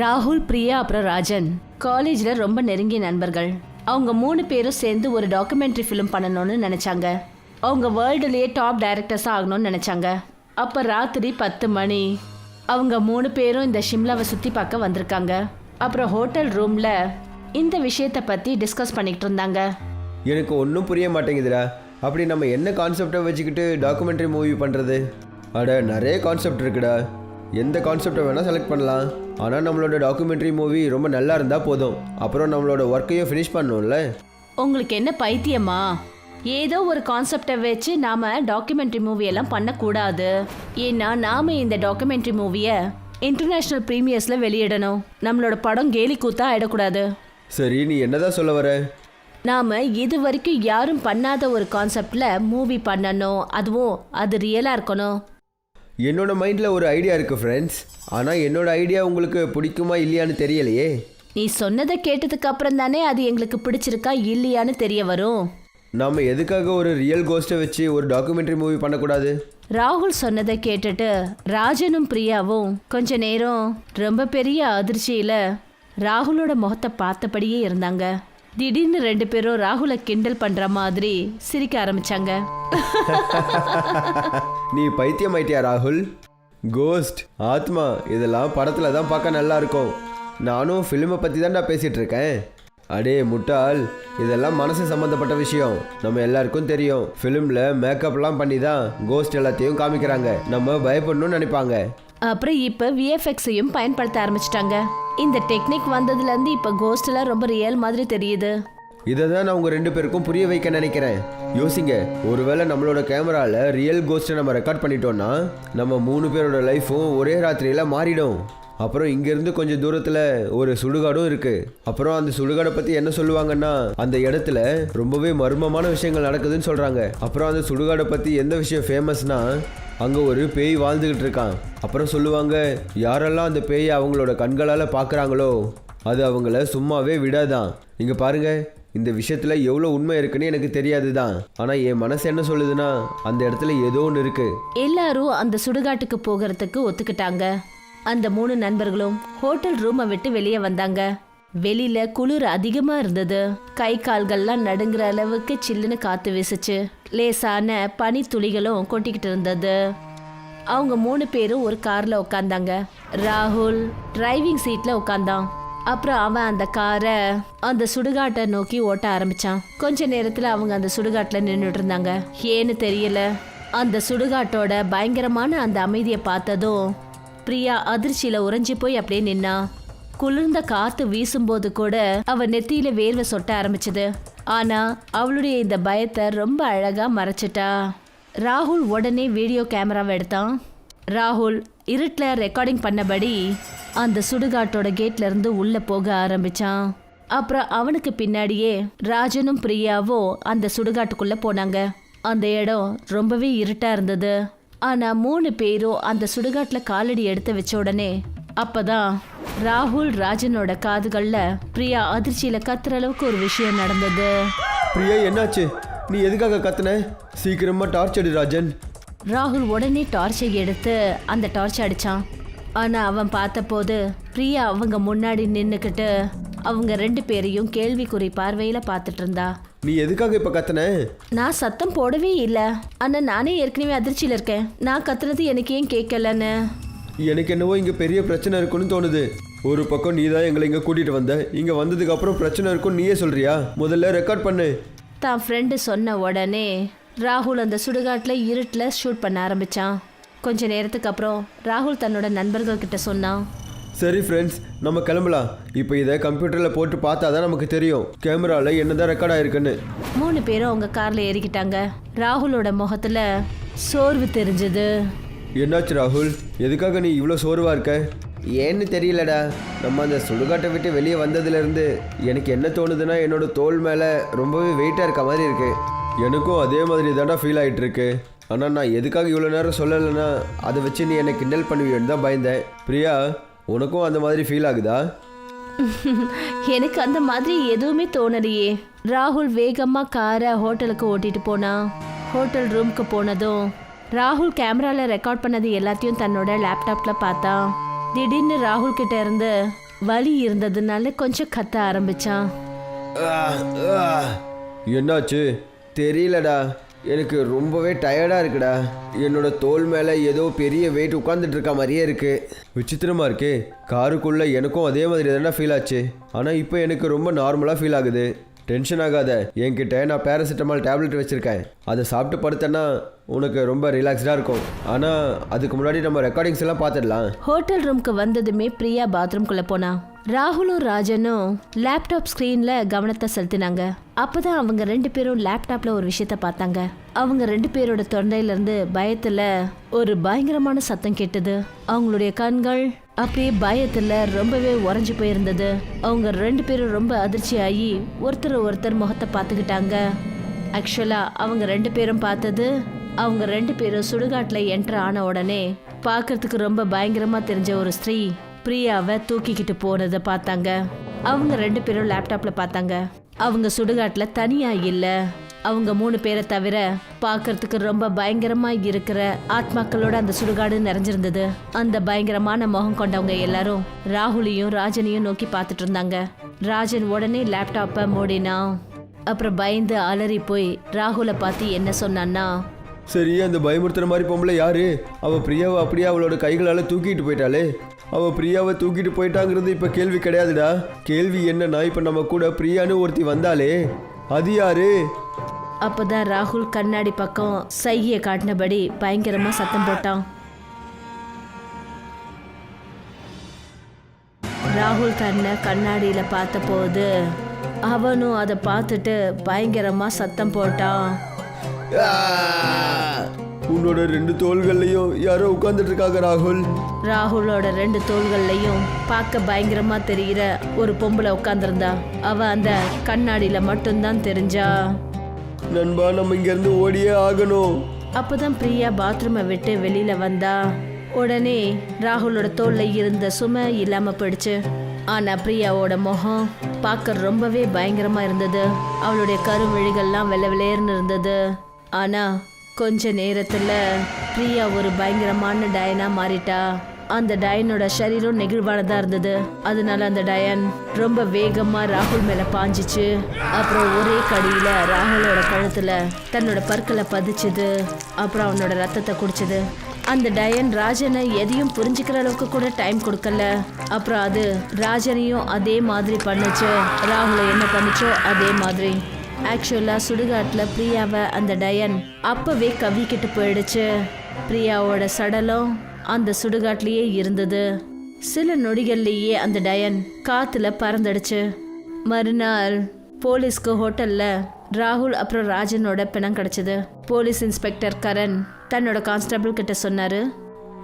ராகுல் பிரியா அப்புறம் ராஜன். காலேஜில் ரொம்ப நெருங்கிய நண்பர்கள். அவங்க மூணு பேரும் சேர்ந்து ஒரு டாக்குமெண்ட்ரி ஃபிலிம் பண்ணணும்னு நினச்சாங்க. அவங்க வேர்ல்டுலேயே டாப் டைரக்டர்ஸ் ஆகணும்னு நினச்சாங்க. அப்போ ராத்திரி பத்து மணி அவங்க மூணு பேரும் இந்த ஷிம்லாவை சுற்றி பார்க்க வந்திருக்காங்க. அப்புறம் ஹோட்டல் ரூமில் இந்த விஷயத்தை பற்றி டிஸ்கஸ் பண்ணிக்கிட்டு இருந்தாங்க. எனக்கு ஒன்றும் புரிய மாட்டேங்குதுடா. அப்படி நம்ம என்ன கான்செப்டை வச்சுக்கிட்டு டாக்குமெண்ட்ரி மூவி பண்ணுறது அட நிறைய கான்செப்ட் இருக்குடா. எந்த கான்செப்டை வேணால் செலக்ட் பண்ணலாம். ஆனால் நம்மளோட டாக்குமெண்ட்ரி மூவி ரொம்ப நல்லா இருந்தால் போதும். அப்புறம் நம்மளோட ஒர்க்கையும் ஃபினிஷ் பண்ணணும்ல. உங்களுக்கு என்ன பைத்தியமா? ஏதோ ஒரு கான்செப்டை வச்சு நாம டாக்குமெண்ட்ரி மூவி எல்லாம் பண்ணக்கூடாது. ஏன்னா நாம இந்த டாக்குமெண்ட்ரி மூவியை இன்டர்நேஷனல் ப்ரீமியர்ஸ்ல வெளியிடணும். நம்மளோட படம் கேலி கூத்தா ஆயிடக்கூடாது. சரி நீ என்னதான் சொல்ல வர? நாம இது வரைக்கும் யாரும் பண்ணாத ஒரு கான்செப்ட்ல மூவி பண்ணணும். அதுவும் அது ரியலா இருக்கணும். என்னோட மைண்டில் ஒரு ஐடியா இருக்குது ஃப்ரெண்ட்ஸ் ஆனால் என்னோட ஐடியா உங்களுக்கு பிடிக்குமா இல்லையான்னு தெரியலையே. நீ சொன்னதை கேட்டதுக்கு அப்புறம் தானே அது எங்களுக்கு பிடிச்சிருக்கா இல்லையான்னு தெரிய வரும். நாம் எதுக்காக ஒரு ரியல் கோஸ்ட்டை வச்சு ஒரு டாக்குமெண்ட்ரி மூவி பண்ணக்கூடாது? ராகுல் சொன்னதை கேட்டுட்டு ராஜனும் பிரியாவும் கொஞ்ச நேரம் ரொம்ப பெரிய அதிர்ச்சியில ராகுலோட முகத்தை பார்த்தபடியே இருந்தாங்க. திடீர்னு ரெண்டு பேரும் ராகுலை கிண்டல் பண்ற மாதிரி சிரிக்க ஆரம்பிச்சாங்க. நீ பைத்தியம் ஆயிட்டியா ராகுல்? கோஸ்ட் ஆத்மா இதெல்லாம் படத்தில் தான் பார்க்க நல்லா இருக்கும் நானும் ஃபிலிமை பற்றி தான்டா பேசிகிட்டு இருக்கேன் அடே முட்டாள். இதெல்லாம் மனசு சம்மந்தப்பட்ட விஷயம். நம்ம எல்லாருக்கும் தெரியும். ஃபிலிமில் மேக்கப்லாம் பண்ணி தான் கோஸ்ட் எல்லாத்தையும் காமிக்கிறாங்க. நம்ம பயப்படணும்னு நினைப்பாங்க. அப்புறம் இப்ப விஎஃப்எக்ஸையும் பயன்படுத்த ஆரம்பிச்சிட்டாங்க. இந்த டெக்னிக் வந்ததுல இருந்து இப்ப ரொம்ப ரியல் மாதிரி தெரியுது. இதை தான் நான் உங்கள் ரெண்டு பேருக்கும் புரிய வைக்க நினைக்கிறேன். யோசிங்க ஒருவேளை நம்மளோட கேமராவில் ரியல் கோஸ்ட்டை நம்ம ரெக்கார்ட் பண்ணிட்டோம்னா நம்ம மூணு பேரோட லைஃப்பும் ஒரே ராத்திரியில் மாறிடும். அப்புறம் இங்கேருந்து கொஞ்சம் தூரத்தில் ஒரு சுடுகாடும் இருக்குது அப்புறம் அந்த சுடுகாடை பற்றி என்ன சொல்லுவாங்கன்னா அந்த இடத்துல ரொம்பவே மர்மமான விஷயங்கள் நடக்குதுன்னு சொல்கிறாங்க அப்புறம் அந்த சுடுகாடை பற்றி எந்த விஷயம் ஃபேமஸ்னா அங்கே ஒரு பேய் வாழ்ந்துக்கிட்டு இருக்கான். அப்புறம் சொல்லுவாங்க யாரெல்லாம் அந்த பேயை அவங்களோட கண்களால் பார்க்குறாங்களோ அது அவங்கள சும்மாவே விடாதான். இங்கே பாருங்க இந்த விஷயத்தில் எவ்வளோ உண்மை இருக்குன்னு எனக்கு தெரியாது தான் ஆனால் என் மனசு என்ன சொல்லுதுன்னா அந்த இடத்துல ஏதோ ஒன்று இருக்கு. எல்லாரும் அந்த சுடுகாட்டுக்கு போகிறதுக்கு ஒத்துக்கிட்டாங்க. அந்த மூணு நண்பர்களும் ஹோட்டல் ரூமை விட்டு வெளியே வந்தாங்க. வெளியில குளிர் அதிகமா இருந்தது. கை கால்கள்லாம் நடுங்குற அளவுக்கு சில்லுன்னு காத்து வீசுச்சு. லேசான பனி துளிகளும் கொட்டிக்கிட்டு இருந்தது. அவங்க மூணு பேரும் ஒரு கார்ல உட்காந்தாங்க. ராகுல் டிரைவிங் சீட்ல உட்காந்தான். அப்புறம் அவன் அந்த காரை அந்த சுடுகாட்டை நோக்கி ஓட்ட ஆரம்பிச்சான். கொஞ்ச நேரத்துல அவங்க அந்த சுடுகாட்டுல நின்றுட்டு இருந்தாங்க. ஏன்னு தெரியல. அந்த சுடுகாட்டோட பயங்கரமான அந்த அமைதியை பார்த்ததும் பிரியா அதிர்ச்சியில உறைஞ்சி போய் அப்படியே நின்னா. குளிர்ந்த காத்து வீசும்போது கூட அவ நெத்தியில வேர்வை சொட்ட ஆரம்பிச்சது. ஆனா அவளுடைய இந்த பயத்தை ரொம்ப அழகா மறைச்சிட்டா. ராகுல் உடனே வீடியோ கேமராவை எடுத்தான். ராகுல் இருட்டில் ரெக்கார்டிங் பண்ணபடி அந்த சுடுகாட்டோட கேட்ல இருந்து உள்ள போக ஆரம்பிச்சான். அப்புறம் அவனுக்கு பின்னாடியே ராஜனும் பிரியாவும் அந்த சுடுகாட்டுக்குள்ள போனாங்க. அந்த இடம் ரொம்பவே இருட்டா இருந்தது. ஆனா மூணு பேரும் அந்த சுடுகாட்டுல காலடி எடுத்து வச்ச உடனே அப்பதான் ராகுல் ராஜனோட காதுகள்ல பிரியா அதிர்ச்சியில கத்துற அளவுக்கு ஒரு விஷயம் நடந்தது. பிரியா என்னாச்சு? நீ எதுக்காக கத்துன? சீக்கிரமா டார்ச் அடி ராஜன். ராகுல் உடனே டார்ச்சை எடுத்து அந்த டார்ச் அடிச்சான். ஆனா அவன் பார்த்தபோது பிரியா அவங்க முன்னாடி நின்னுக்கிட்டு அவங்க ரெண்டு பேரையும் கேள்விக்குறி பார்வையில பார்த்துட்டு இருந்தா நீ எதுக்காக இப்ப கத்துன? நான் சத்தம் போடவே இல்லை. ஆனா நானே ஏற்கனவே அதிர்ச்சியில இருக்கேன். நான் கத்துனது எனக்கு ஏன் கேட்கலன்னு. எனக்கு என்னவோ இங்க பெரிய பிரச்சனை இருக்குன்னு தோணுது. ஒரு பக்கம் நீ தான் எங்களை இங்க கூட்டிட்டு வந்த. இங்க வந்ததுக்கு அப்புறம் பிரச்சனை இருக்கும் நீயே சொல்றியா? முதல்ல ரெக்கார்ட் பண்ணு. தான் ஃப்ரெண்டு சொன்ன உடனே ராகுல் அந்த சுடுகாட்டில் இருட்டில் ஷூட் பண்ண ஆரம்பிச்சான். கொஞ்ச நேரத்துக்கு அப்புறம் ராகுல் தன்னோட நண்பர்கள் கிட்ட சொன்னான். சரி ஃப்ரெண்ட்ஸ் நம்ம கிளம்பலாம். இப்போ இதை கம்ப்யூட்டரில் போட்டு பார்த்தா தான் நமக்கு தெரியும். கேமராவில் என்னதான் ரெக்கார்ட் ஆயிருக்குன்னு. மூணு பேரும் அவங்க கார்ல ஏறிக்கிட்டாங்க. ராகுலோட முகத்துல சோர்வு தெரிஞ்சது. என்னாச்சு ராகுல்? எதுக்காக நீ இவ்வளோ சோர்வாக இருக்க? ஏன்னு தெரியலடா. நம்ம அந்த சுடுகாட்டை விட்டு வெளியே வந்ததுலேருந்து எனக்கு என்ன தோணுதுன்னா என்னோட தோல் மேலே ரொம்பவே வெயிட்டாக இருக்க மாதிரி இருக்கு. எனக்கும் அதே மாதிரி தான்டா ஃபீல் ஆகிட்டு இருக்கு ஆனால் நான் எதுக்காக இவ்வளோ நேரம் சொல்லலைன்னா அதை வச்சு நீ என்னை கிண்டல் பண்ணுவியன்னு தான் பயந்தேன். பிரியா உனக்கும் அந்த மாதிரி ஃபீல் ஆகுதா? எனக்கு அந்த மாதிரி எதுவுமே தோணலையே. ராகுல் வேகமா காரை ஹோட்டலுக்கு ஓட்டிட்டு போனான் ஹோட்டல் ரூம்க்கு போனதும் ராகுல் கேமரால ரெக்கார்ட் பண்ணது எல்லாத்தையும் தன்னோட லேப்டாப்ல பார்த்தான் திடீர்னு ராகுல் கிட்ட இருந்து வலி இருந்ததுனால கொஞ்சம் கத்த ஆரம்பிச்சான். என்னாச்சு? தெரியலடா. எனக்கு ரொம்பவே டயர்டாக இருக்குடா. என்னோட தோல் மேலே ஏதோ பெரிய வெயிட் உட்காந்துட்டு இருக்க மாதிரியே இருக்கு. விசித்திரமா இருக்கே. காருக்குள்ளே எனக்கும் அதே மாதிரி தானே ஃபீல் ஆச்சு. ஆனால் இப்போ எனக்கு ரொம்ப நார்மலாக ஃபீல் ஆகுது. டென்ஷன் ஆகாத. என்கிட்ட நான் பேராசிட்டமால் டேப்லெட் வச்சுருக்கேன். அதை சாப்பிட்டு படுத்தேன்னா உனக்கு ரொம்ப ரிலாக்ஸ்டாக இருக்கும். ஆனால் அதுக்கு முன்னாடி நம்ம ரெக்கார்டிங்ஸ் எல்லாம் பார்த்துடலாம் ஹோட்டல் ரூம்க்கு வந்ததுமே பிரியா பாத்ரூம்குள்ளே போனா. ராகுலும் ராஜனும் லேப்டாப் ஸ்க்ரீனில் கவனத்தை செலுத்தினாங்க. அப்போதான் அவங்க ரெண்டு பேரும் லேப்டாப்பில் ஒரு விஷயத்த பார்த்தாங்க. அவங்க ரெண்டு பேரோட தொண்டையிலேருந்து பயத்தில் ஒரு பயங்கரமான சத்தம் கேட்டது. அவங்களுடைய கண்கள் அப்படியே பயத்துல ரொம்பவே உறைஞ்சு போயிருந்தது. அவங்க ரெண்டு பேரும் ரொம்ப அதிர்ச்சி ஆகி ஒருத்தர் ஒருத்தர் முகத்தை பார்த்துக்கிட்டாங்க. ஆக்சுவலா அவங்க ரெண்டு பேரும் பார்த்தது அவங்க ரெண்டு பேரும் சுடுகாட்டில் என்ட்ரு ஆன உடனே பார்க்கறதுக்கு ரொம்ப பயங்கரமா தெரிஞ்ச ஒரு ஸ்திரீ பிரியாவை தூக்கிக்கிட்டு போனதை பார்த்தாங்க. அவங்க ரெண்டு பேரும் லேப்டாப்ல பார்த்தாங்க. அவங்க சுடுகாட்டில் தனியா இல்லை. அவங்க மூணு பேரை தவிர பார்க்கறதுக்கு ரொம்ப பயங்கரமா இருக்கிற ஆத்மாக்களோட அந்த சுடுகாடு நிறைஞ்சிருந்தது. அந்த பயங்கரமான முகம் கொண்டவங்க எல்லாரும் ராகுலையும் ராஜனையும் நோக்கி பார்த்துட்டு இருந்தாங்க. ராஜன் உடனே லேப்டாப்பை மூடினான் அப்புறம் பயந்து அலறி போய் ராகுலை பார்த்து என்ன சொன்னான்னா சரி அந்த பயமுறுத்துற மாதிரி பொம்பளை யாரு? அவ பிரியாவை அப்படியே அவளோட கைகளால தூக்கிட்டு போயிட்டாளே. அவ பிரியாவை தூக்கிட்டு போயிட்டாங்கிறது இப்ப கேள்வி கிடையாதுடா. கேள்வி என்னன்னா இப்ப நம்ம கூட பிரியான்னு ஒருத்தி வந்தாலே அது யாரு? அப்பதான் ராகுல் கண்ணாடி பக்கம் சையை காட்டினபடி பயங்கரமா சத்தம் போட்டான். ராகுல் தன்னை கண்ணாடியில பார்த்தபோது அவனும் அதை பார்த்துட்டு பயங்கரமா சத்தம் போட்டான்! உன்னோட ரெண்டு தோள்கள்லயும் யாரோ உட்கார்ந்துட்டு இருக்காங்க ராகுல். ராகுலோட ரெண்டு தோள்கள்லையும் பார்க்க பயங்கரமா தெரிகிற ஒரு பொம்பளை உட்காந்துருந்தா அவ அந்த கண்ணாடியில மட்டும்தான் தெரிஞ்சா. நண்பா நம்ம இங்க இருந்து ஓடியே ஆகணும். அப்பதான் பிரியா பாத்ரூமை விட்டு வெளியில வந்தா உடனே ராகுலோட தோல்ல இருந்த சுமை இல்லாம போயிடுச்சு. ஆனா பிரியாவோட முகம் பார்க்க ரொம்பவே பயங்கரமா இருந்தது. அவளுடைய கருவிழிகள்லாம் வெள்ளை விளையர்னு இருந்தது. ஆனா கொஞ்ச நேரத்துல பிரியா ஒரு பயங்கரமான டயனா மாறிட்டா. அந்த டயனோட சரீரம் நெகிழ்வானதா இருந்தது. அதனால அந்த டயன் ரொம்ப வேகமா ராகுல் மேல பாஞ்சிச்சு. அப்புறம் ஒரே கடியில ராகுலோட கழுத்துல தன்னோட பற்களை பதிச்சது. அப்புறம் அவனோட ரத்தத்தை குடிச்சது. அந்த டயன் ராஜனை எதையும் புரிஞ்சுக்கிற அளவுக்கு கூட டைம் கொடுக்கல. அப்புறம் அது ராஜனையும் அதே மாதிரி பண்ணுச்சு. ராகுலை என்ன பண்ணுச்சோ அதே மாதிரி. ஆக்சுவலா சுடுகாட்டில் பிரியாவை அந்த டயன் அப்பவே கவிக்கிட்டு போயிடுச்சு. பிரியாவோட சடலம் அந்த சுடுகாட்டிலேயே இருந்தது. சில நொடிகள்லேயே அந்த டயன் காத்துல பறந்துடுச்சு. மறுநாள் போலீஸ்க்கு ஹோட்டல்ல ராகுல் அப்புறம் ராஜனோட பிணம் கிடைச்சது. போலீஸ் இன்ஸ்பெக்டர் கரண் தன்னோட கான்ஸ்டபிள் கிட்ட சொன்னாரு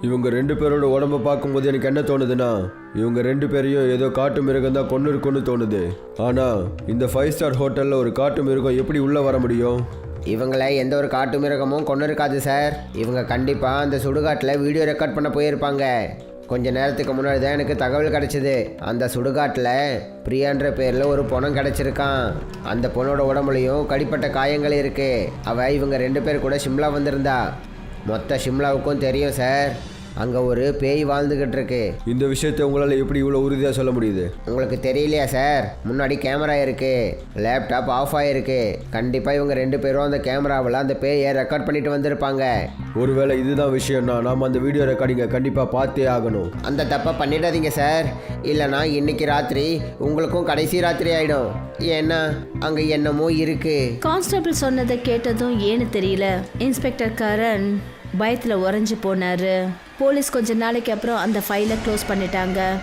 இவங்க ரெண்டு பேரோட உடம்ப பார்க்கும்போது எனக்கு என்ன தோணுதுன்னா இவங்க ரெண்டு பேரையும் ஏதோ காட்டு மிருகம் தான் கொண்டு இருக்குன்னு தோணுது. ஆனா இந்த ஃபைவ் ஸ்டார் ஹோட்டல்ல ஒரு காட்டு மிருகம் எப்படி உள்ள வர முடியும்? இவங்களை எந்த ஒரு காட்டு மிருகமும் கொண்டு இருக்காது சார். இவங்க கண்டிப்பாக அந்த சுடுகாட்டில் வீடியோ ரெக்கார்ட் பண்ண போயிருப்பாங்க. கொஞ்ச நேரத்துக்கு முன்னாடி தான் எனக்கு தகவல் கிடைச்சிது. அந்த சுடுகாட்டில் பிரியான்ற பேரில் ஒரு பொணம் கிடச்சிருக்கான். அந்த பொண்ணோட உடம்புலையும் கடிப்பட்ட காயங்கள் இருக்குது அவள் இவங்க ரெண்டு பேர் கூட சிம்லா வந்திருந்தா. மொத்த சிம்லாவுக்கும் தெரியும் சார். அங்கே ஒரு பேய் வாழ்ந்துக்கிட்டு இருக்கு இந்த விஷயத்தை உங்களால எப்படி இவ்வளோ உறுதியா சொல்ல முடியுது? உங்களுக்கு தெரியலையா சார்? முன்னாடி கேமரா இருக்கு. லேப்டாப் ஆஃப் ஆயிருக்கு. கண்டிப்பாக இவங்க ரெண்டு பேரும் அந்த கேமராவில் அந்த பேயை ரெக்கார்ட் பண்ணிட்டு வந்திருப்பாங்க. ஒருவேளை இதுதான் விஷயம்னா நாம அந்த வீடியோ ரெக்கார்டிங்கை கண்டிப்பா பார்த்தே ஆகணும். அந்த தப்பை பண்ணிடாதீங்க சார். இல்லைனா இன்னைக்கு ராத்திரி உங்களுக்கும் கடைசி ராத்திரி ஆயிடும். ஏன்னா அங்கே என்னமோ இருக்கு. கான்ஸ்டபிள் சொன்னதை கேட்டதும் ஏன்னு தெரியல. இன்ஸ்பெக்டர் கரண். பயத்துல உறைஞ்சு போனாரு. போலீஸ் கொஞ்ச நாளைக்கு அப்புறம் அந்த ஃபைலை க்ளோஸ் பண்ணிட்டாங்க.